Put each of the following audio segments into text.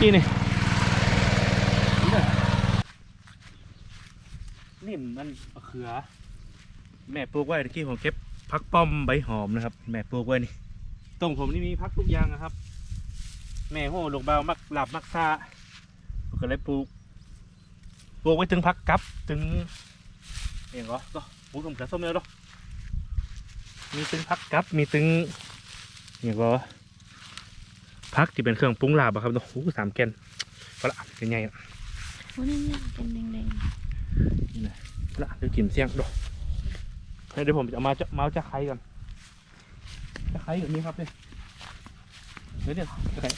กี้นี่นี่มันมะเขือ แม่ปลูกไว้ตะกี้ผมเก็บพักป้อมใบหอมนะครับ แม่ปลูกไว้นี่ตรงผมนี่มีพักทุกอย่างนะครับ แม่โหลูกเบามักหลับมักซาผมก็เลยปลูกปลูกไว้ถึงพักกับถึงเอย่างก็ก็ปลูกตรงกระส้มแล้วเนาะมีถึงพักกับมีถึงอย่างก็ พักที่เป็นเครื่องปรุงลาบอะครับเนาะโอ้โหสามแกนก็ละเป็นไงอะโอ้นี่นี่เป็นแดงละเดี๋ยวกินเสียงดูเดี๋ยวผมจะเอามาจะมาเอาจะไคร้ก่อนจะไคร้แบบนี้ครับเนี่ยเดี๋ยวเนี่ยจะไคร้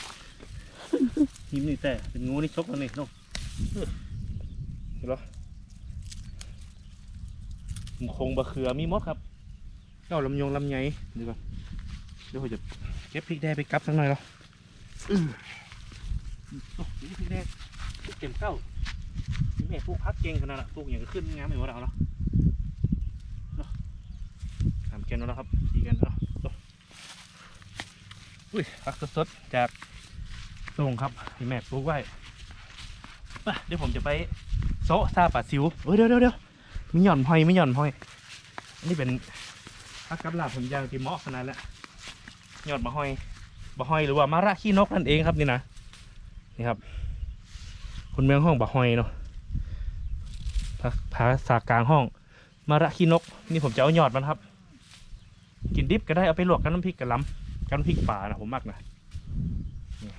หิมนี่แต่เป็นงูนี่ชกแล้วนี่น้องเออเห็นปะผมคงบะเขือมีมดครับเจ้าลำยงลำไยเดี๋ยวก่อนเดี๋ยวผมจะเก็บพริกแดงไปกับสักหน่อยแล้ว อือโอ้โหพริกแดงเก็บเก้าแม่ปลูกพักเก่งขนาดนั้นปลูกอย่างก็ขึ้นงามเหมือนว่าเราเนาะเนามแกนแล้วครับสี่แกนแล้วเนาะอุ้ยพักสดๆจากส่งครับที่แม่ปลูกไว้ไปเดี๋ยวผมจะไปโซะซาปลาซิวเอ้ยเดี๋ยวเดี๋ยวเดี๋ยวมีหย่อนพอยไมีหย่อนพอยอันนี้เป็นพักกับลาผมยางที่เหมาะขนาดแล้วหย่อนบะหอย บะหอยหรือว่ามาระขี้นกนั่นเองครับนี่นะนี่ครับ คนเมืองห้องบะหอยเนาะภาภาษากลางห้อง มาระขี้นก นี่ผมจะเอายอดมันครับ กินดิบก็ได้เอาไปลวกกับน้ำพริกกระหลำกับน้ำพริกป่านะผมมักนะนี่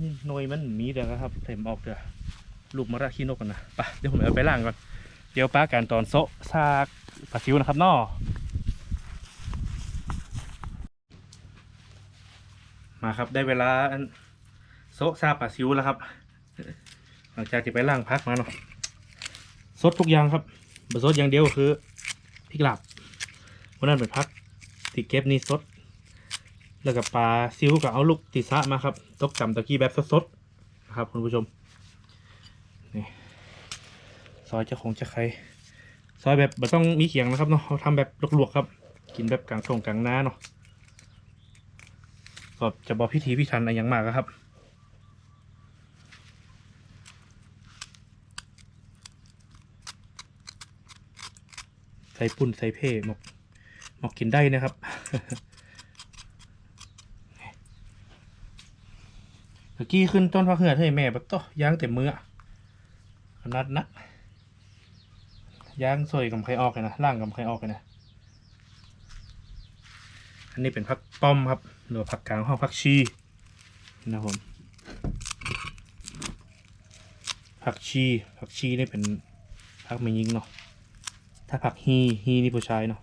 นี่หน่วยมันมีเดียวครับเต็มออกเดียลูกมาระขี้นกกันนะไปเดี๋ยวผมเอาไปล่างก่อน เดี๋ยวป้าการตอนโซะซากปลาซิวนะครับนอ มาครับได้เวลาโซซาปลาซิวแล้วครับ หลังจากที่ไปล่างพักมาเนาะสดทุกอย่างครับบะสดอย่างเดียวคือพริกหลาบวันนั้นเป็นพักติเก็บนี่สดแล้วกับปลาซิวก็เอาลูกติสะมาครับตกจำตะกี้แบบสดๆนะครับคุณผู้ชมนี่ซอยเจ้าของจะใครซอยแบบไม่ต้องมีเขียงนะครับเนาะเขาทำแบบลวกๆครับ กินแบบกลางทงกลางน้าเนาะ ก็จะบอกพิธีพิธันอะไรอย่างมากครับใส่ปุ่นใส่เพ่หมกหมกกินได้นะครับ เมื่อกี้ขึ้นต้นพักเหือดให้แม่แบบต้ย่างเต็มมืออะขนาดนักย่างซอยกับไข่ออกเลยนะล่างกับไข่ออกเลยนะ อันนี้เป็นพักป้อมครับ หรือผักกลางห้องพักชีนะครับผมผักชีผักชีนี่เป็นผักไม่ยิงเนาะถ้าผักฮีฮีนี่ผู้ชายเนาะ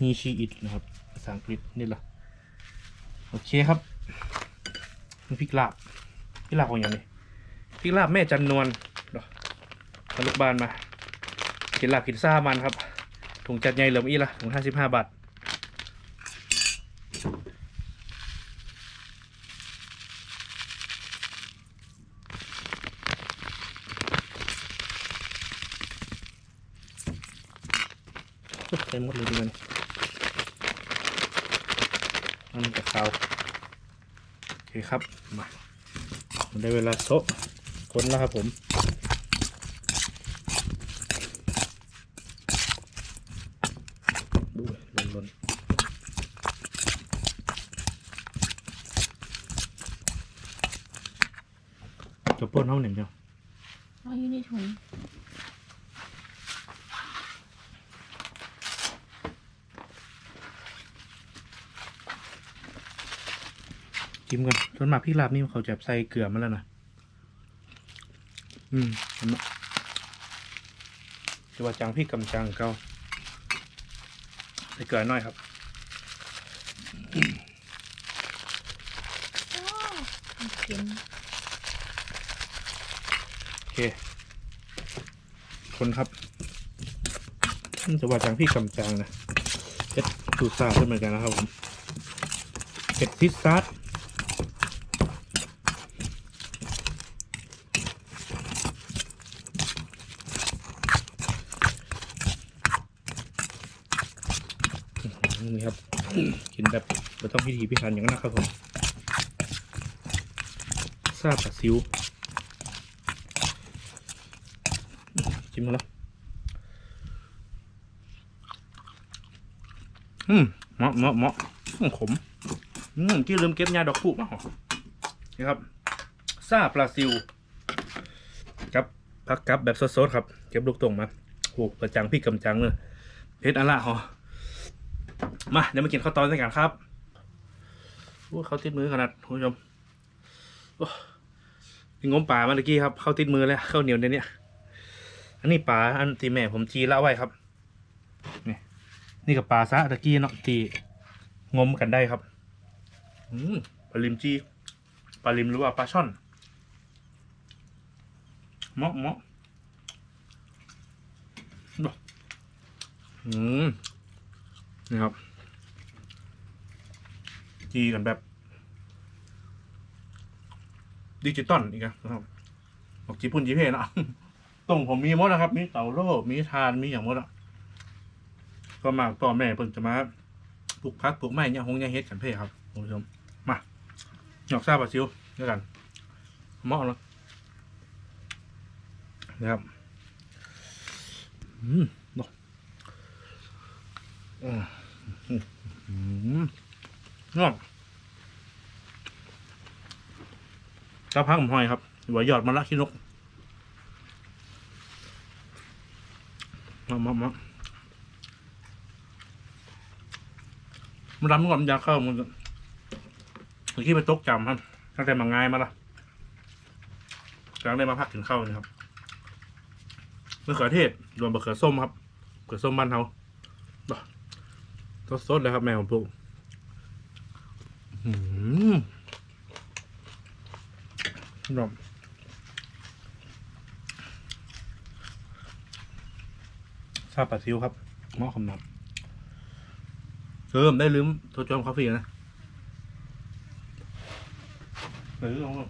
ฮีชีอิดนะครับภาษาอังกฤษนี่แหละโอเคครับนี่พริกลาบพริกลาบของอย่างนี้พริกลาบแม่จันนวลเนาะลูกบานมากินลาบกินซ่ามันครับถุงจัดใหญ่เหลืออีละถุงห้าสิบห้าบาท ใส่หมดเลยดีกว่านี่มันจะขาวโอเคครับ มา ได้เวลาโซะคนแล้วครับผม ดูหล่นหล่น จะป้นห้องหนึ่งเดียวๆเอาอยู่ในถุงจิ้มกันส่วนมากพี่ลาบนี่เขาจะใส่เกลือมาแล้วนะอืมเห็นไหมจะว่าจังพี่กำจังเกาใส่เกลือหน่อยครับกินโอ เคคนครับจะว่าจังพี่กำจังนะเป็ดสูตรซาด้วยเหมือนกันนะครับผมเป็ดซิดซัดนี่ครับ กินแบบไม่ต้องพิถีพิถันอย่างนั้นครับผมซาบปลาซิว จิ้มมาแล้วอืมเหมาะเหมาะเหมาะอืมขมอืมที่ลืมเก็บยาดอกพุมาหรอนี่ครับซาปลาซิวกับผักกับแบบสดๆครับ เก็บลูกตรงมาโหประจังพี่กำจังเลยเพชรอันละหอมาเดี๋ยวมากินข้าวตอนด้วยกันครับโอ้เขาติดมือขนาดคุณผู้ชมโอ้มีงมป่ามาเมื่อกี้ครับ เข้าติดมือแล้วเข้าวเหนียวในเนี้ย อันนี้ปลาอันที่แม่ผมจีละไว้ครับ นี่นี่กับปลาซะตะกี้เนาะที่งมกันได้ครับอืมปลาลิมจีปลาลิมหรือว่าปลาช่อนเมาะเมาะอืมนี่ครับ จีกันแบบ ดิจิตอลอีกนะครับบอกจีปุ่นจีเพเนาะ ตรงผมมีหมดนะครับ มีเต่าโลกมีทานมีอย่างหมดอะก็มาต่อแม่เพิ่งจะมาปลูกพักปลูกไม้เนี่ยหงเนี่ยเฮ็ดกันเพ่ครับคุณผู้ชมมาหยอกซาบะซิวด้วยกันเหมาะแล้วนะครับอืมดอกอืมอืมอืมนอกกระพังหอยครับหัวยอดมะละขี้นก มามามามันรำก่อนมันยาเข้ามันเมื่อกี้ไปตกจำครับ ตั้งแต่มาง่ายมาละกลางได้มาพักถึงเข้านี่ครับมะเขือเทศรวมมะเขือส้มครับมะเขือส้มบ้านเขาสดๆเลยครับแม่ผมปลูกอืม รอมซาปลาซิวครับหม้อคำนับเออได้ลืมโทรจอมคาเฟ่นะหรือลองลอง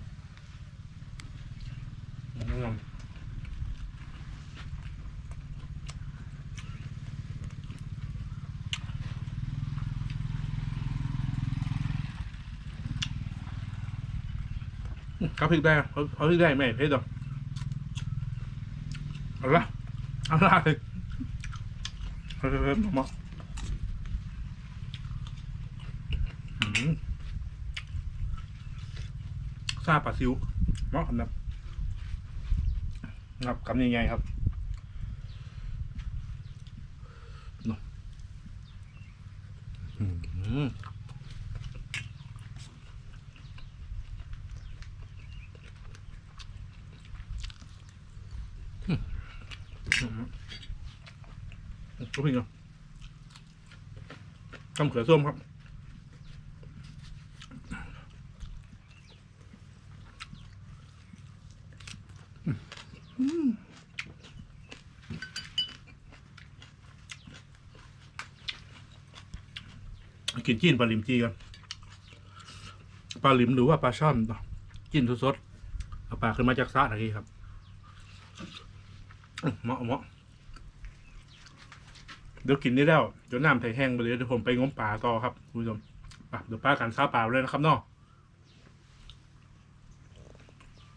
เขาพริกได้เขาเขาพริกได้ไหมเพชรดอกเอาละเอาละเลย เฮ้ยเฮ้ยมาอืมซาปลาซิวเหมาะครับนะครับคำยังไงครับเนาะอืมอืมอืม ก็เพิ่งเนาะทำเขือส้มครับกินจีนปลาลิมจีกันปลาลิมหรือว่าปลาช่อนต่อกินสดๆเอาปลาขึ้นมาจากสระตะกี้ครับเหมาะเหมาะ เดี๋ยวกินได้แล้วเดี๋ยวน้ำไทยแห้งไปเลยเดี๋ยวผมไปงมปลาต่อครับคุณผู้ชมอะเดี๋ยวป้ากันข้าวเปล่าเลยนะครับเนาะ